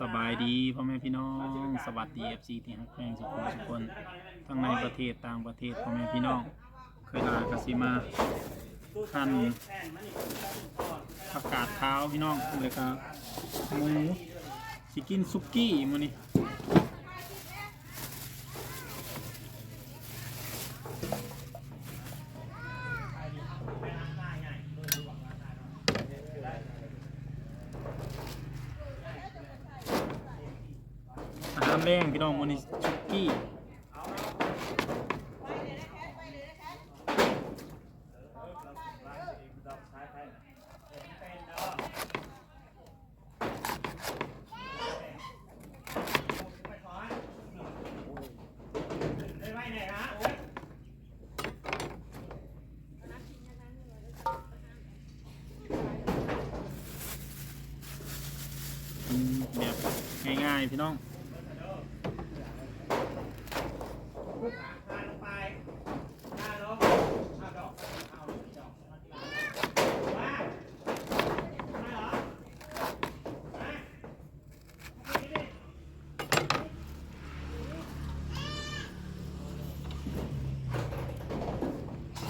สบายดีพ่อแม่พี่น้องสวัสดีเอฟซีที่ฮักแพงสุขุมทุกคนทั้งในประเทศต่างประเทศพ่อแม่พี่น้องเคยลากสิมาขั้นผักกาดขาวพี่น้องเลยก็หมูสิกินซุกี้มื้อนี้ อาหารแรงพี่น้องมื้อนี้ซุกี้กินแบบง่ายๆพี่น้อง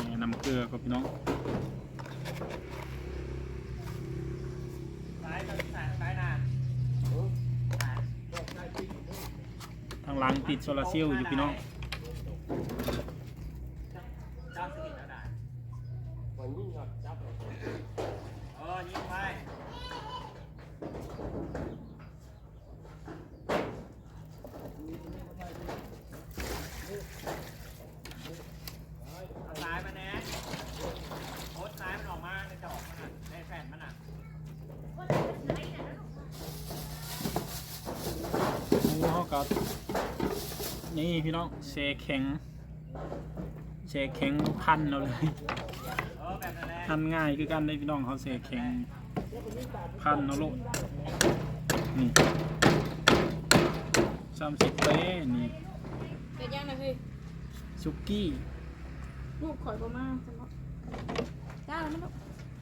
นี่น้ำเก ลือครับพี่น้องทางหลังติดโซลาร์เซลล์อยู่พี่น้อง ซ้ายมาแน่โพสต์ซ้ายมันออกมาในดอกมันอะในแผ่นมันอะ หมูเขากับ นี่พี่น้องเชแข็งเชแข็งพันเอาเลยเออแบบนั้นแหละพันง่ายคือกันได้พี่น้องเขาเชแข็งพันเอาโลดนี่สามสิบเป้นี่เป็นยังนะพี่ซุกี้ลูกข่อยประมาณจังหวะได้แล้วมั้ย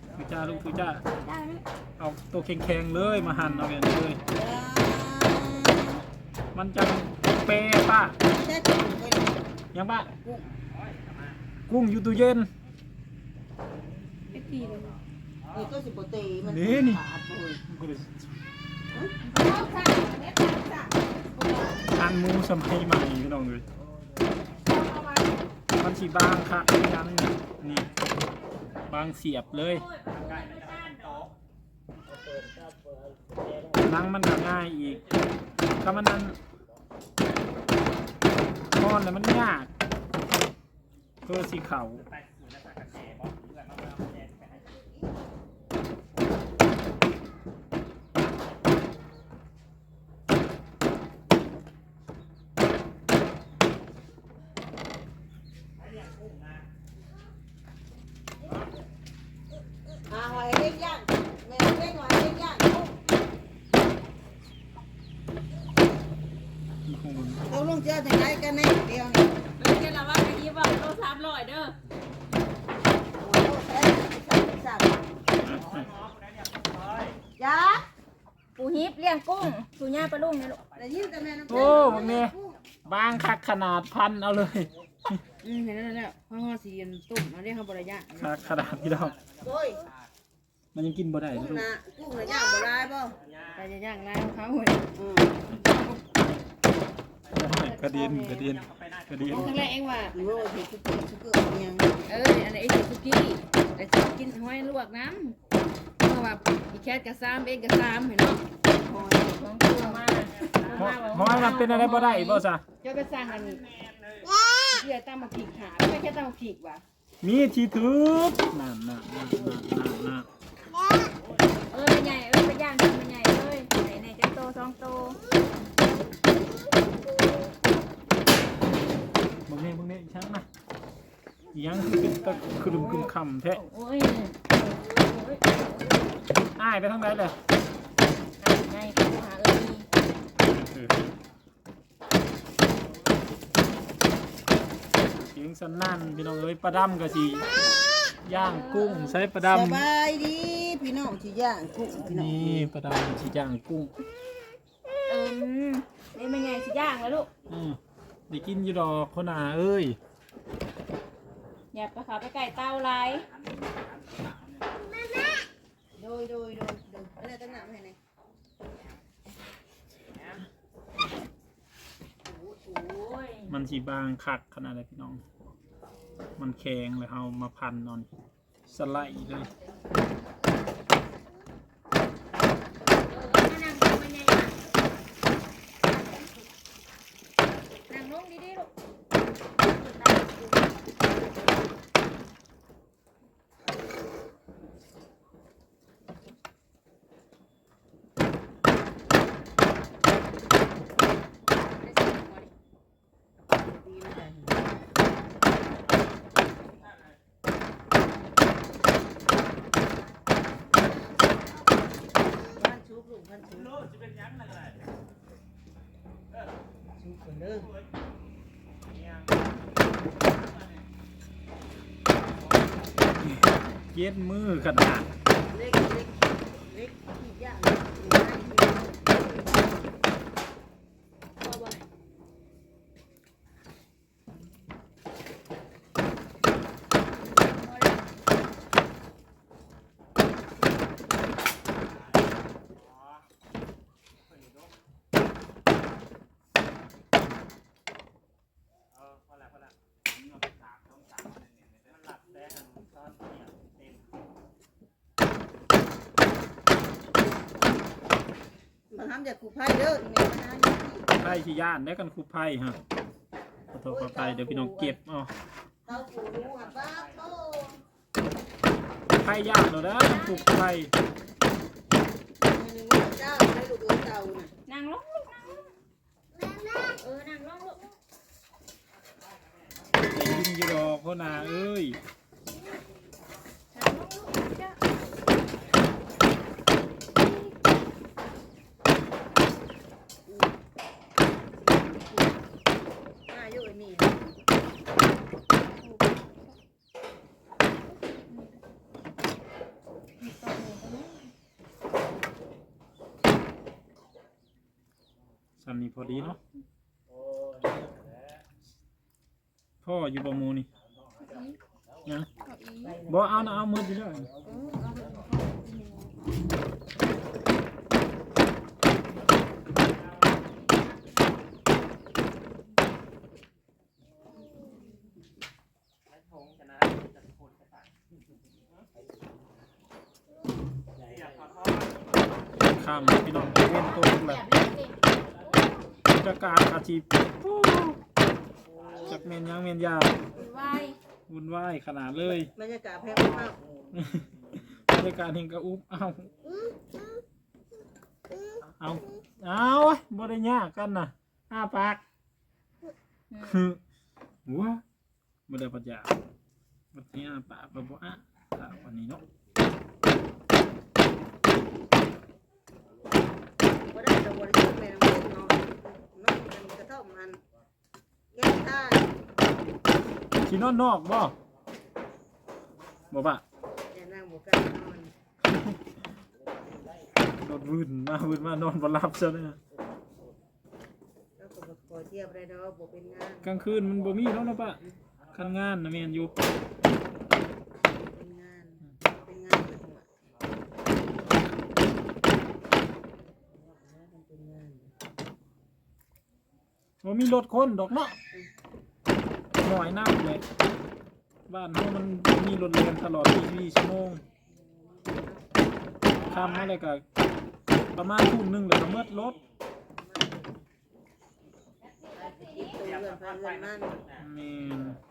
ลูกทุจ้าลูกทุจ้าได้แล้วมั้ยเอาตัวแข็งๆเลยมาหั่นเอาแบบนี้เลยมันจะ เปะป้าแค่ถุงไปเลยยังป้ากุ้งอยู่ตู้เย็นไอ้ตีเลยนี่ก็สิบตีมันนี่นี่ ขาดเลยเอาค่ะเม็ดจ้ะอันหมูสมัยใหม่พี่น้องเลยเอามามันสีบางค่ะยังนี่บางเสียบเลยหนังมันก็ง่ายอีกถ้ามันนั้นท อนแล้วมันยากเพื่อสีเขา ไปเหมือนจะสักกระแจบอกหรือแบบมันเอากระแจไปให้ หาหอยเล็กย่างแม่เล็กหอยเล็กย่างเอาลงเจอจังไรกันแน่เดียวนี่เป็นแค่ละว่าไอ้ยี่บอกโลสามร้อยเด้อโอ้โหแซ่บแซ่บยาปูฮิปเลี้ยงกุ้งปูย่าปลาลุงเนี่ยลูกได้ยินแต่แม่น้ำโอ้บักเนี่ยบางคักขนาดพันเอาเลย อืมเห็นแล้วแล้วพ่อสีตุ่มเอาเรียกเขาบริยะคักขนาดพี่น้องโอ้ยมันยังกินบ่ได้กุ้งลูกนะกุ้งนะย่างบ่ได้บ่แต่จะย่างไรของเขาเว้ยอืม กระเด็นกระเด็นกระเด็นครั้งแรกเองว่าโอ้ยผิดชุกชุกยังเอออันนี้ไอ้สุกี้แต่จะกินห้อยลวกน้ำเพราะว่าอีแคทกับซ้ำเองกับซ้ำเห็นไหมหอยของตัวมาเพราะเพราะว่ามันเป็นอะไรบ่ได้บ่ซะเจ้าก็สร้างกันเพื่อตั้งมาผีกขาไม่แค่ตั้งมาผีกว่ะมีที่ทุบนั่นนั่นนั่นนั่นนั่นนั่นเออใหญ่เออไปย่างทำมันใหญ่เลยไหนไหนจะโตสองโต อีหยังคือเป็นตะครึมครึมคำแท้โอ้ยโอ้ยอ้ายไปทางไหนเลยไงปูหาเออมีเออเสียงสนั่นพี่น้องเอ้ยปลาดำก็สิย่างกุ้งใช้ปลาสดำบายดีพี่น้องที่ย่างกุ้งพี่น้องนี่ปลาดำสิย่างกุ้งมนี่มันใหญ่สิย่างแล้วลูกอืมได้กินอยู่ดอกคนหนาเอ้ย อย่าไปขาไปไก่เต้าไรโดยโดยโดยโดยอะไรตั้งหนักให้ไหนโอ้ยมันสีบางคักขนาดไหนพี่น้อง มันแข็งเลยเอามาพันนอน สไลด์เลย นั่งลงมันใหญ่นั่งลงดีๆลูก ดีนะจ๊ะบ้านชุบลูกบ้านชุบ โลดจะเป็นยังไงล่ะ ชุบคนเด้อ เนี่ย เย็ดมือขนาด เล็กเล็กเล็กที่ย่างอยู่ได้ที่พ่อว่าไง เออพอแล้วพอแล้วสามต้องสามมันหลับแต่หันซ้อนเนี่ยเต็ม มันทำจากกูไพ่เด้อนี่แม่มาหาอยู่ที่ไพ่ที่ย่านได้กันคุบไพ่ฮะขอโทษขอไปเดี๋ยวพี่น้องเก็บเอาเต้าปูรู้อะป้าโตไพ่ย่านเราได้คุบไพ่มีหนึ่งว่าเจ้าได้ลูกเอ้ยเต่าน่ะนั่งลงลูกนั่งลงเออนั่งลงลูกได้กินอยู่ดอกคนหนาเอ้ยนั่งลงลูกจ้ะมาอยู่ไอ้นี่ สั นนี่พอดีเนาะพ่ออยู่บ่หมูนี่นะบอาอีบ่เอานะเอามือดีเลย ไอ้ทงชนะจะโคนกระต่ายอยากขอโทษ ข้ามพี่น้องเว้นตัวแบ แบบ บนี้สิ จะ การอาชีพจากเมนยังเมนยาคุณไหววุ่นวายขนาดเลยบรรยากาศแพงมากบรรยากาศเฮงกระอุบเอาเอาเอาไว้บ่ได้ยากกันนะอ้าปากหัวบ่ได้ปัญญาวันนี้อ้าปากบ่บ่อ้าอ่าวันนี้เนาะบ่ได้แต่บ่ได้ช่วยแม่น้องเนาะ น้องมันกระท่อมมันแก้ท่าสินอนนอกบ่บ่ปะอย่านั่งบ่กล้านอนนอนวืนมาวืนมานอนบ่หลับซะเนี่ยแล้วก็บ่ขอเทียบได้ดอกบ่เป็นงานกลางคืนมันบ่มีแล้วนะปะคันงานนะแม่นอยู่ เป็นงานเป็นงานเป็นหัวเป็นงาน บ่มีรถคนดอกเนาะหน่อยน้ำเลยบ้านเฮามันมีรถเรียนตลอด24ชั่วโมงทำมาเลยก็ประมาณทุ่มหนึ่งเลยก็หมดรถเงินพันเงินนั่น แม่น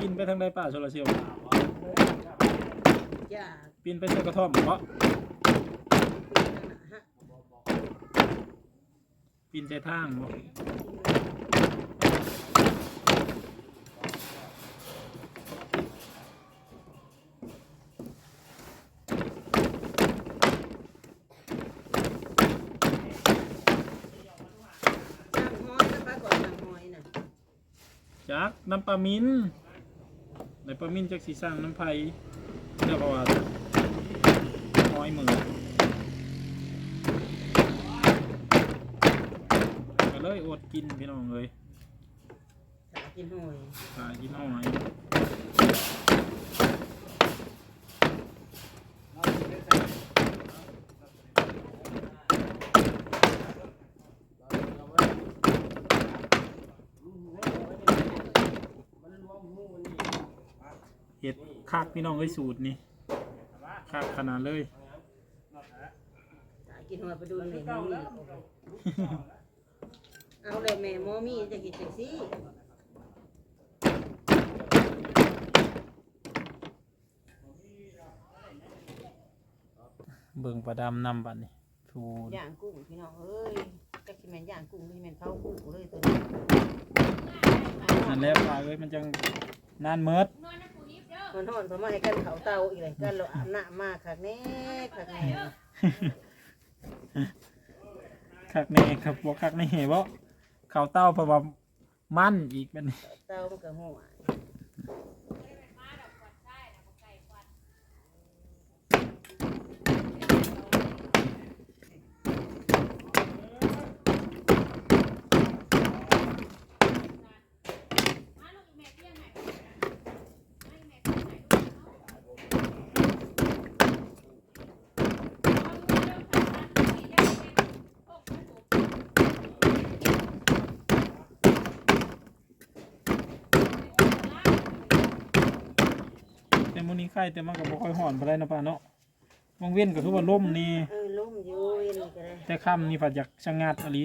กิน ไปทางใดป่าโซลาเซลล์อย่าปีนไปใส่กระท่อมเพราะฮะปีปีนใจทางบ่สั่งหอยนะป้าก่อนสั่งหอยน่ะจักน้ำปลามินใน ปลามินจักสีสร้างน้ำไผ่เรียกว่าห้อยมือก็เลยอดกินพี่น้องเลยสากินหอยหากินห้อย ห็ดคักพี่น้องเอ้ยสูตรนี่คักขนาดเลยสากินหอยไปดูแม่หมอมีเอาเลยแม่หมอมีจะกินจังซี่เบิ่งปลาดำนำบัดนี่ทูนย่างกุ้งพี่น้องเอ้ยจักสิแม่นย่างกุ้งสิแม่นเผากุ้งเลยตัวนี้นั่นแหละปลาเอ้ยมันจังนานเมิด มันฮ้อนเพรามาให้กันเขาเตาอีกเลยกันเราอาบน้ำมากคักแน่คักแน่คักแน่ครับบ่คักแน่บ่เขาเต้าเพราะว่ามันอีกบัดนี้ เตามันก็หัว แต่มื้อนี้ไข่แต่มันก็บ่ค่อยฮ้อนปานใดนะป้าเนาะบางเว้นก็คือว่าลมนี่ เออลุ่มอยู่เย็นก็ได้แต่ค่ำนี่ผัดอยากชะงัดอะลี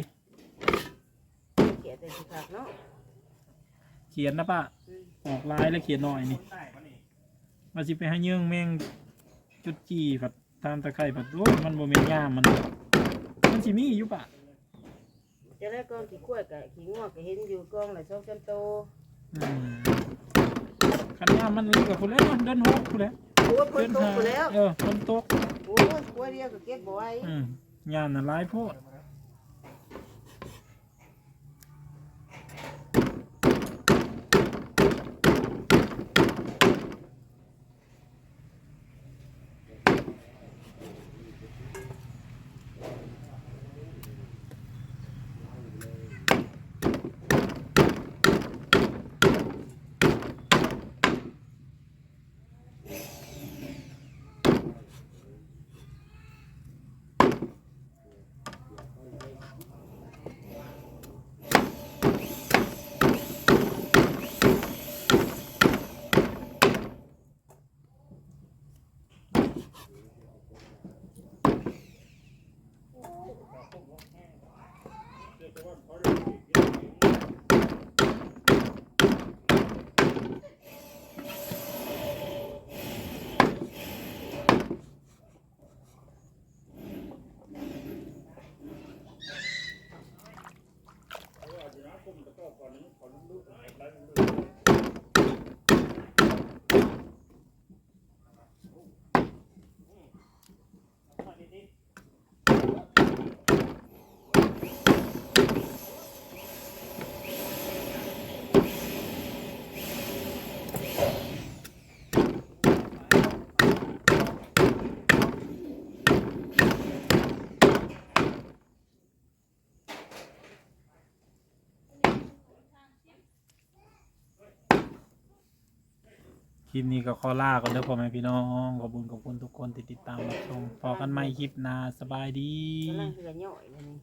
เกลียดแต่สิคักเนาะเขียนนะป้าอืมออกลายแล้วเขียนหน่อยนี่มาสิไปให้เยื่องแมงจุดจีผัดตามตะไคร้ผัดโอ้ยมันบ่แม่นยามมัน มันสิมีอยู่ปะจะได้กองขี้กล้วยกับขี้งวกก็เห็นอยู่กองละสองจนโตอืม คันยามมันเลยกับพุ่นแล้วเนาะเดินหกพุ่นแล้วโอ้ยคนเดินตกหาไปแล้ว เออคนตกโอ้ยกล้วยเดียวก็เก็บบ่ไหว้ อืมยามน่ะหลายโพด ค ลิปนี้ก็ขอลาก่อนเด้อพ่อแม่พี่น้อง ขอบคุณขอบคุณทุกคนที่ติดตามรับชมพอกันใหม่คลิปหน้าสบายดี กำลังเหือหน่อยเลยนี่